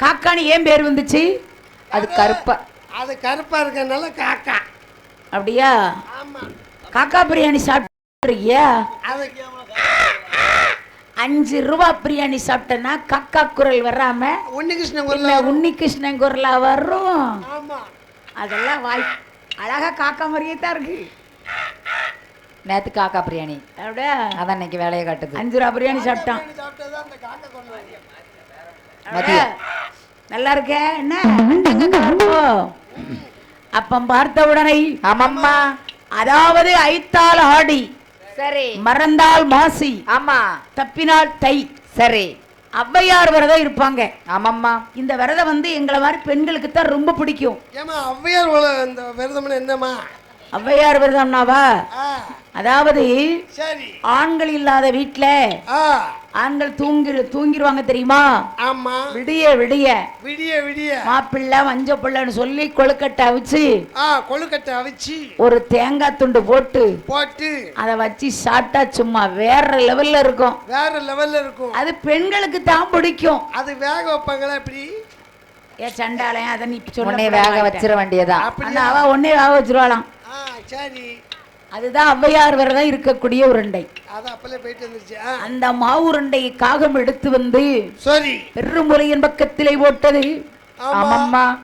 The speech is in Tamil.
காக்கான்னு ஏன் பேர் வந்துச்சு? அது கருப்பா. அது கருப்பா இருக்கறனால காக்கா. அப்படியா? ஆமா. காக்கா பிரியாணி சாப்பிட்ருக்கியா அது அஞ்சு ரூபா பிரியாணி சாப்பிட்டேன்னா காக்கா குரல் வராம உன்னிகிருஷ்ணன் குரல் உன்னி கிருஷ்ணன் குரலா வரும்? ஆமா. அதெல்லாம் வாய் அழகா காக்கா மாதிரியே தான் இருக்கு. நேத்து காக்கா பிரியாணி. அப்படியா? அதான் இன்னைக்கு வேலையை காட்டுது. அஞ்சு ரூபா பிரியாணி சாப்பிட்டான். சாப்பிட்டதான் அந்த காக்கா குரல் அப்படியா? நல்லா இருக்க? என்ன? அப்பம் பார்த்த உடனே ஆமாம்மா. அதாவது ஐத்தால் ஆடி சரி. மறந்தால் மாசி ஆமா. தப்பினால் தை. சரி. ஔவையார் விரதம் இருப்பாங்க. ஆமாம்மா. இந்த விரதம் வந்து எங்களை மாதிரி பெண்களுக்கு தான் ரொம்ப பிடிக்கும். ஏமா ஔவையார் இந்த விரதம்னு என்னம்மா? ஔவையார் விரதம்னாவா? அதாவது சரி. ஆண்கள் இல்லாத வீட்ல ஆ. ஆண்கள் தூங்கி தூங்கிடுவாங்க தெரியுமா? ஆமா. விடிய விடிய. விடிய விடிய. மாப்பிள்ளை மஞ்ச பிள்ளைன்னு சொல்லி கொழுக்கட்டை அவிச்சு ஆ கொழுக்கட்டை அவிச்சு. ஒரு தேங்காய் துண்டு போட்டு போட்டு. அதை வச்சு சாப்பிட்டா சும்மா வேற லெவல்ல இருக்கும். வேற லெவல்ல இருக்கும். அது பெண்களுக்கு தான் பிடிக்கும். அது வேக வைப்பாங்களா இப்படி ஏ சண்டாலயம் அதை நீ சொல்ல வேக வச்சிட வேண்டியதான் அவ ஒன்னே வேக வச்சிருவாளாம். ஆ சரி. அதுதான் ஔவையார் விரதம் இருக்கக்கூடிய உருண்டை. அது அப்பலே போயிட்டு வந்துருச்சு. ஆ. அந்த மாவு உருண்டையை காகம் எடுத்து வந்து சரி. பெருமுறையின் பக்கத்திலே போட்டது ஆமா. ஆமாம்மா.